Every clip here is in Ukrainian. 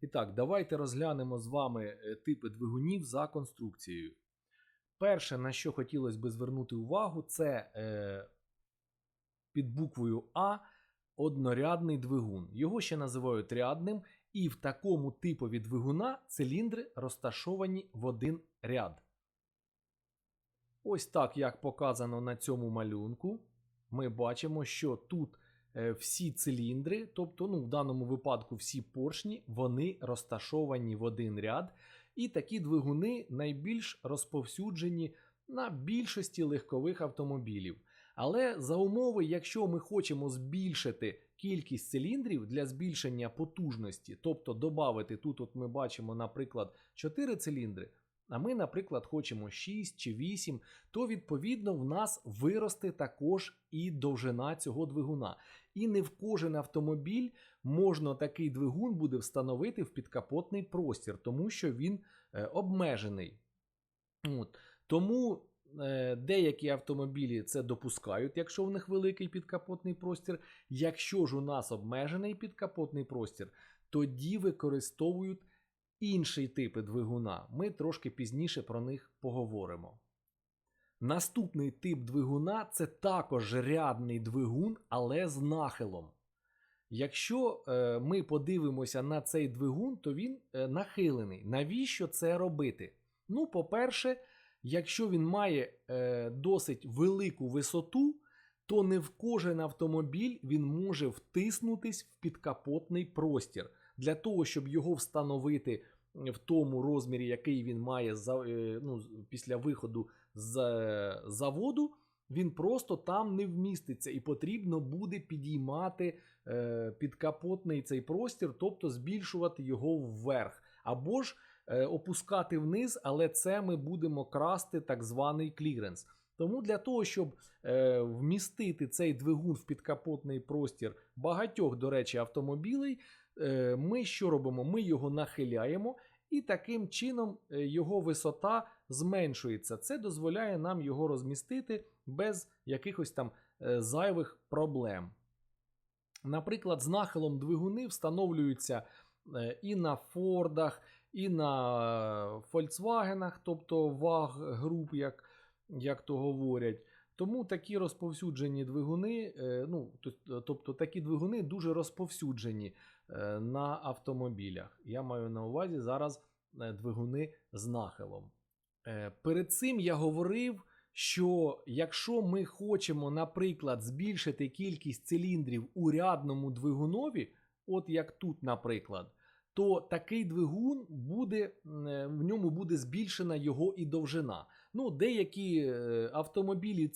І так, давайте розглянемо з вами е, типи двигунів за конструкцією. Перше, на що хотілося би звернути увагу, це е, під буквою А однорядний двигун. Його ще називають рядним, і в такому типові двигуна циліндри розташовані в один ряд. Ось так, як показано на цьому малюнку, ми бачимо, що тут всі циліндри, тобто, ну, в даному випадку всі поршні, вони розташовані в один ряд. І такі двигуни найбільш розповсюджені на більшості легкових автомобілів. Але за умови, якщо ми хочемо збільшити кількість циліндрів для збільшення потужності, тобто додати тут, от ми бачимо, наприклад, 4 циліндри, а ми, наприклад, хочемо 6 чи 8, то відповідно в нас виросте також і довжина цього двигуна. І не в кожен автомобіль можна такий двигун буде встановити в підкапотний простір, тому що він е, обмежений. От. Тому е, деякі автомобілі це допускають, якщо в них великий підкапотний простір. Якщо ж у нас обмежений підкапотний простір, тоді використовують інші типи двигуна. Ми трошки пізніше про них поговоримо. Наступний тип двигуна це також рядний двигун, але з нахилом. Якщо е, ми подивимося на цей двигун, то він е, нахилений. Навіщо це робити? Ну, по-перше, якщо він має е, досить велику висоту, то не в кожен автомобіль він може втиснутись в підкапотний простір. Для того, щоб його встановити в тому розмірі, який він має ну, після виходу з заводу, він просто там не вміститься і потрібно буде підіймати е, підкапотний цей простір, тобто збільшувати його вверх. Або ж е, опускати вниз, але це ми будемо красти так званий кліренс. Тому для того, щоб е, вмістити цей двигун в підкапотний простір багатьох, до речі, автомобілей, е, ми що робимо? Ми його нахиляємо, і таким чином е, його висота зменшується. Це дозволяє нам його розмістити без якихось там е, зайвих проблем. Наприклад, з нахилом двигуни встановлюються е, і на Фордах, і на Фольксвагенах, тобто ваг груп, як, як то говорять. Тому такі розповсюджені двигуни, е, ну, тобто такі двигуни дуже розповсюджені е, на автомобілях. Я маю на увазі зараз е, двигуни з нахилом. Е, Перед цим я говорив, що якщо ми хочемо, наприклад, збільшити кількість циліндрів у рядному двигунові, от як тут, наприклад, то такий двигун буде, е, в ньому буде збільшена його і довжина. Ну, деякі е, автомобілі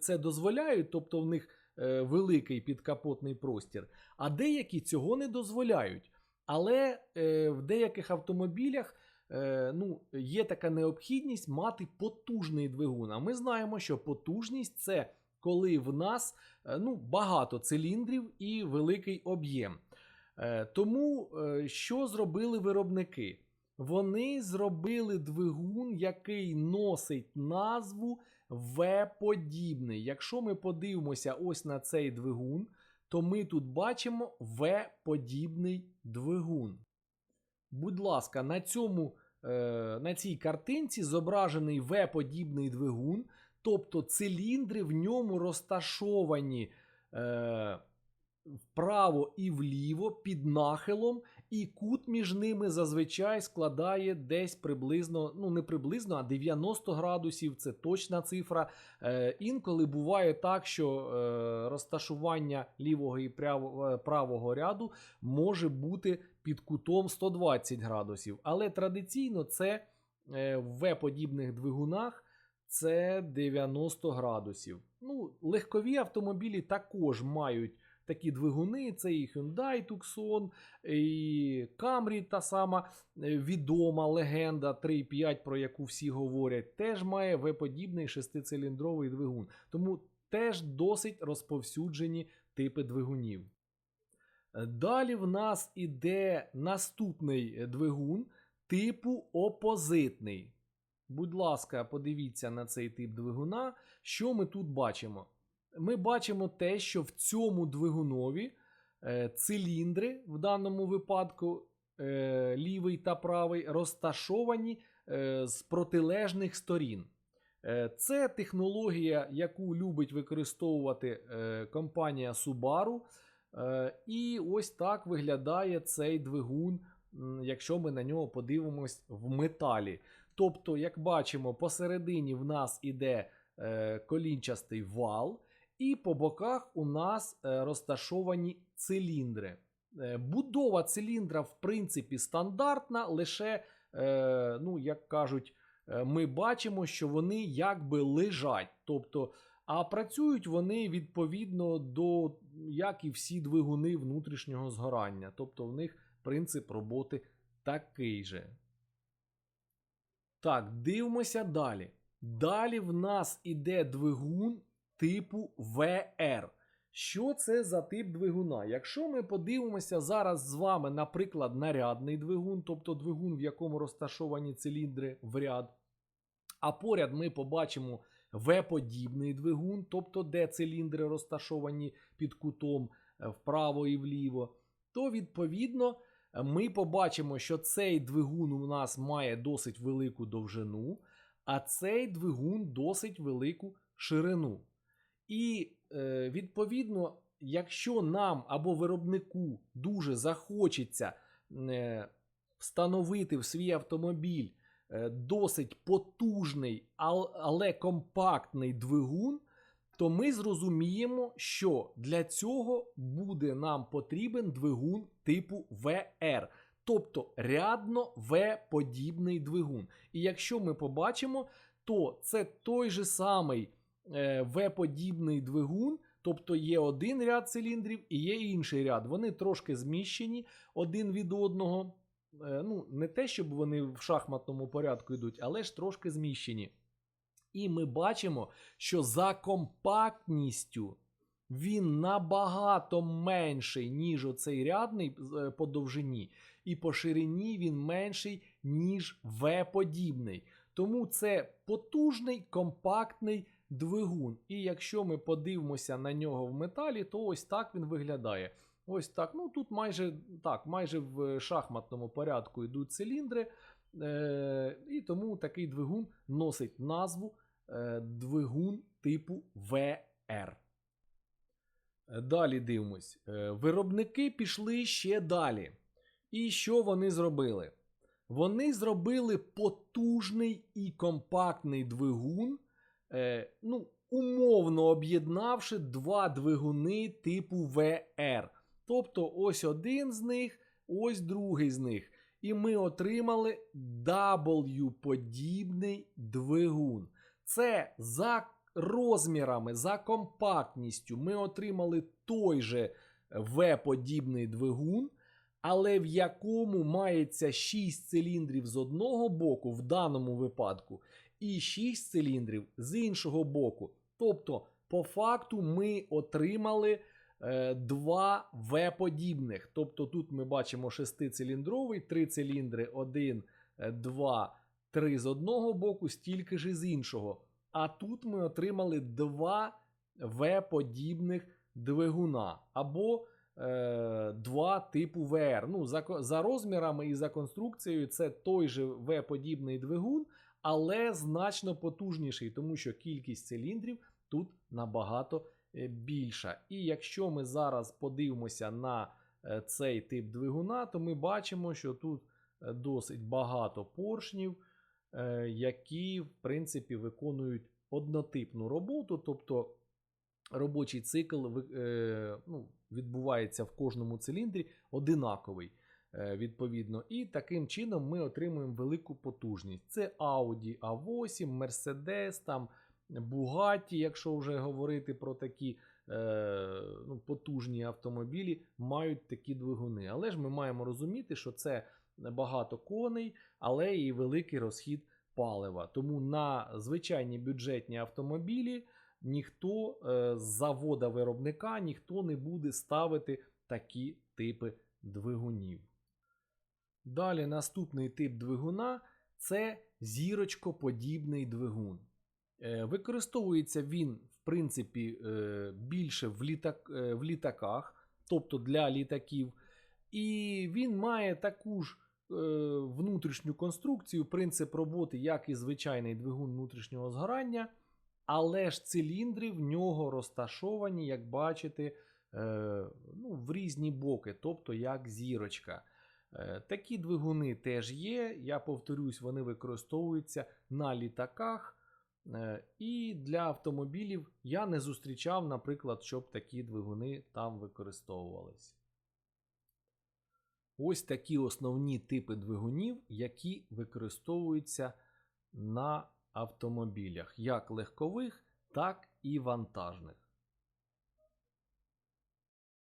це дозволяють, тобто в них е, великий підкапотний простір, а деякі цього не дозволяють. Але е, в деяких автомобілях е, ну, є така необхідність мати потужний двигун. А ми знаємо, що потужність це коли в нас е, ну, багато циліндрів і великий об'єм. Е, Тому е, що зробили виробники? Вони зробили двигун, який носить назву В-подібний. Якщо ми подивимося ось на цей двигун, то ми тут бачимо В-подібний двигун. Будь ласка, на, цьому, е, на цій картинці зображений В-подібний двигун, тобто циліндри в ньому розташовані е, вправо і вліво під нахилом, і кут між ними зазвичай складає десь приблизно, ну не приблизно, а 90 градусів. Це точна цифра. Е, інколи буває так, що е, розташування лівого і е, правого ряду може бути під кутом 120 градусів. Але традиційно це е, в В-подібних двигунах це 90 градусів. Ну, легкові автомобілі також мають такі двигуни. Це і Hyundai Tucson, і Camry, та сама е, відома легенда 3.5, про яку всі говорять, теж має V-подібний шестициліндровий двигун. Тому теж досить розповсюджені типи двигунів. Е, Далі в нас іде наступний е, двигун типу опозитний. Будь ласка, подивіться на цей тип двигуна. Що ми тут бачимо? Ми бачимо те, що в цьому двигунові е, циліндри в даному випадку е, лівий та правий, розташовані е, з протилежних сторін. Це технологія, яку любить використовувати компанія Subaru. І ось так виглядає цей двигун, якщо ми на нього подивимось в металі. Тобто, як бачимо, посередині в нас іде колінчастий вал, і по боках у нас е, розташовані циліндри. Е, Будова циліндра, в принципі, стандартна, лише, е, ну, як кажуть, ми бачимо, що вони якби лежать. Тобто, а працюють вони відповідно до, як і всі двигуни внутрішнього згорання. Тобто, в них принцип роботи такий же. Так, дивимося далі. Далі в нас іде двигун типу VR. Що це за тип двигуна? Якщо ми подивимося зараз з вами, наприклад, нарядний двигун, тобто двигун, в якому розташовані циліндри в ряд, а поряд ми побачимо V-подібний двигун, тобто де циліндри розташовані під кутом е, вправо і вліво, то відповідно ми побачимо, що цей двигун у нас має досить велику довжину, а цей двигун досить велику ширину. І е, відповідно, якщо нам або виробнику дуже захочеться е, встановити в свій автомобіль е, досить потужний, але компактний двигун, то ми зрозуміємо, що для цього буде нам потрібен двигун типу VR, тобто рядно V-подібний двигун. І якщо ми побачимо, то це той же самий е, V-подібний двигун, тобто є один ряд циліндрів і є інший ряд. Вони трошки зміщені один від одного. Е, ну, не те, щоб вони в шахматному порядку йдуть, але ж трошки зміщені. І ми бачимо, що за компактністю він набагато менший, ніж оцей рядний е, по довжині, і по ширині він менший, ніж V-подібний. Тому це потужний компактний двигун. І якщо ми подивимося на нього в металі, то ось так він виглядає. Ось так. Ну тут майже так, майже в шахматному порядку йдуть циліндри. Е, і тому такий двигун носить назву е, двигун типу. Е, Далі дивимось. Е, Виробники пішли ще далі. І що вони зробили? Вони зробили потужний і компактний двигун, е, ну, умовно об'єднавши два двигуни типу VR. Тобто ось один з них, ось другий з них. І ми отримали W-подібний двигун. Це за розмірами, за компактністю ми отримали той же V-подібний двигун, але в якому мається 6 циліндрів з одного боку, в даному випадку, і 6 циліндрів з іншого боку. Тобто, по факту, ми отримали е, два V-подібних. Тобто тут ми бачимо 6-циліндровий, 3 циліндри, 1, 2, 3 з одного боку, стільки ж і з іншого. А тут ми отримали два V-подібних двигуна або е, два типу VR. Ну, за, за розмірами і за конструкцією це той же V-подібний двигун, але значно потужніший, тому що кількість циліндрів тут набагато е, більша. І якщо ми зараз подивимося на е, цей тип двигуна, то ми бачимо, що тут е, досить багато поршнів, які, в принципі, виконують однотипну роботу, тобто робочий цикл е, ну, відбувається в кожному циліндрі одинаковий. е, Відповідно, і таким чином ми отримуємо велику потужність. Це Audi A8, Mercedes, там Bugatti, якщо вже говорити про такі е, ну, потужні автомобілі, мають такі двигуни. Але ж ми маємо розуміти, що це багато коней, але і великий розхід палива. Тому на звичайні бюджетні автомобілі ніхто е, з завода виробника ніхто не буде ставити такі типи двигунів. Далі наступний тип двигуна це зірочкоподібний двигун. Е, Використовується він, в принципі, е, більше в, літак, в літаках, тобто для літаків. І він має таку ж внутрішню конструкцію, принцип роботи, як і звичайний двигун внутрішнього згорання, але ж циліндри в нього розташовані, як бачите, е, ну, в різні боки, тобто як зірочка. Е, Такі двигуни теж є. Я повторюсь, вони використовуються на літаках. Е, І для автомобілів я не зустрічав, наприклад, щоб такі двигуни там використовувались. Ось такі основні типи двигунів, які використовуються на автомобілях, як легкових, так і вантажних.